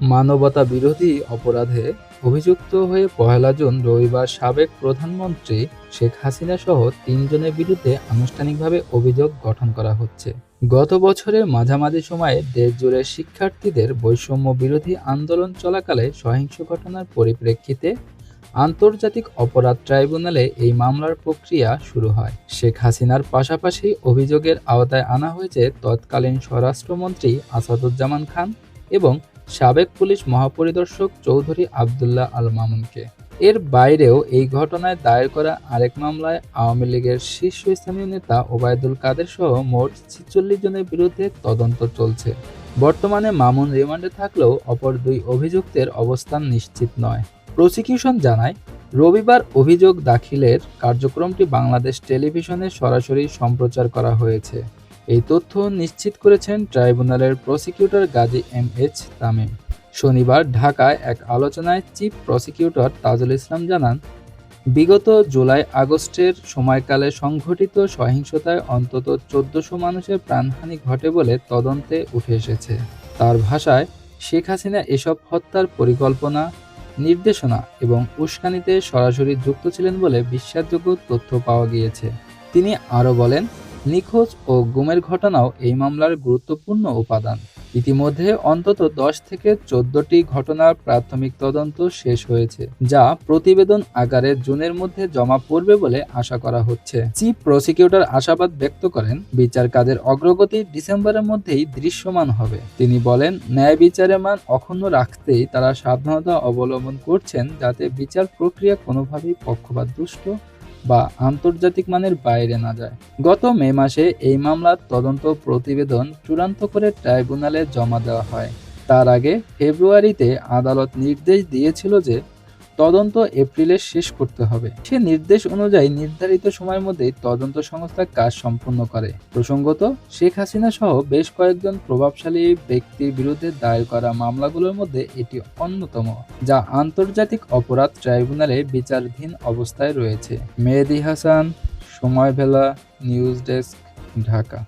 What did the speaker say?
মানবতা বিরোধী অপরাধে অভিযুক্ত হয়ে পহেলা জুন রবিবার সাবেক প্রধানমন্ত্রী শেখ হাসিনা সহ তিনজনের বিরুদ্ধে আনুষ্ঠানিকভাবে অভিযোগ গঠন করা হচ্ছে। গত বছরের মাঝামাঝি সময়ে দেশজুড়ে শিক্ষার্থীদের বৈষম্য বিরোধী আন্দোলন চলাকালে সহিংস ঘটনার পরিপ্রেক্ষিতে আন্তর্জাতিক অপরাধ ট্রাইব্যুনালে এই মামলার প্রক্রিয়া শুরু হয়। শেখ হাসিনার পাশাপাশি অভিযোগের আওতায় আনা হয়েছে তৎকালীন স্বরাষ্ট্রমন্ত্রী আসাদুজ্জামান খান এবং সাবেক পুলিশ মহাপরিদর্শক চৌধুরী আবদুল্লাহ আল মামুনকে এর বাইরেও এই ঘটনায় দায়ের করা আরেক মামলায় আওয়ামী লীগের শীর্ষস্থানীয় নেতা ওবায়দুল কাদের সহ মোট ছিচল্লিশ জনের বিরুদ্ধে তদন্ত চলছে। বর্তমানে মামুন রিমান্ডে থাকলেও অপর দুই অভিযুক্তের অবস্থান নিশ্চিত নয়। প্রসিকিউশন জানায়, রবিবার অভিযোগ দাখিলের কার্যক্রমটি বাংলাদেশ টেলিভিশনে সরাসরি সম্প্রচার করা হয়েছে। এই তথ্য নিশ্চিত করেছেন ট্রাইব্যুনালের prosecutor Gazi M H Tamim. শনিবার ঢাকায় এক আলোচনায় চিফ প্রসিকিউটর তাজুল ইসলাম জানান, বিগত জুলাই আগস্টের সময়কালে সংঘটিত সহিংসতায় অন্তত চোদ্দশো মানুষের প্রাণহানি ঘটে বলে তদন্তে উঠে এসেছে। তার ভাষায়, শেখ হাসিনা এসব হত্যার পরিকল্পনা, নির্দেশনা এবং উস্কানিতে সরাসরি যুক্ত ছিলেন বলে বিশ্বাসযোগ্য তথ্য পাওয়া গিয়েছে। তিনি আরও বলেন নিখোঁজ ও গুমের ঘটনাও এই মামলার গুরুত্বপূর্ণ উপাদান। ইতিমধ্যে অন্তত দশ থেকে চোদ্দটি ঘটনার প্রাথমিক তদন্ত শেষ হয়েছে, যা প্রতিবেদন আকারে জুনের মধ্যে জমা পড়বে বলে আশা করা হচ্ছে। চিফ প্রসিকিউটর আশাবাদ ব্যক্ত করেন, বিচার কাজের অগ্রগতি ডিসেম্বরের মধ্যেই দৃশ্যমান হবে। তিনি বলেন, ন্যায় বিচারের মান অক্ষুণ্ণ রাখতেই তারা সাবধানতা অবলম্বন করছেন যাতে বিচার প্রক্রিয়া কোনোভাবেই পক্ষপাত দুষ্ট বা আন্তর্জাতিক মানের বাইরে না যায়। গত মে মাসে এই মামলার তদন্ত প্রতিবেদন চূড়ান্ত করে ট্রাইব্যুনালে জমা দেওয়া হয়। তার আগে ফেব্রুয়ারিতে আদালত নির্দেশ দিয়েছিল যে তদন্ত এপ্রিলে শেষ করতে হবে। সে নির্দেশ অনুযায়ী নির্ধারিত সময়ের মধ্যেই তদন্ত সংস্থা কাজ সম্পন্ন করে। প্রসঙ্গত, শেখ হাসিনা সহ বেশ কয়েকজন প্রভাবশালী ব্যক্তির বিরুদ্ধে দায়ের করা মামলাগুলোর মধ্যে এটি অন্যতম, যা আন্তর্জাতিক অপরাধ ট্রাইব্যুনালে বিচারাধীন অবস্থায় রয়েছে। মেহেদি হাসান, সময় ভেলা, নিউজ ডেস্ক, ঢাকা।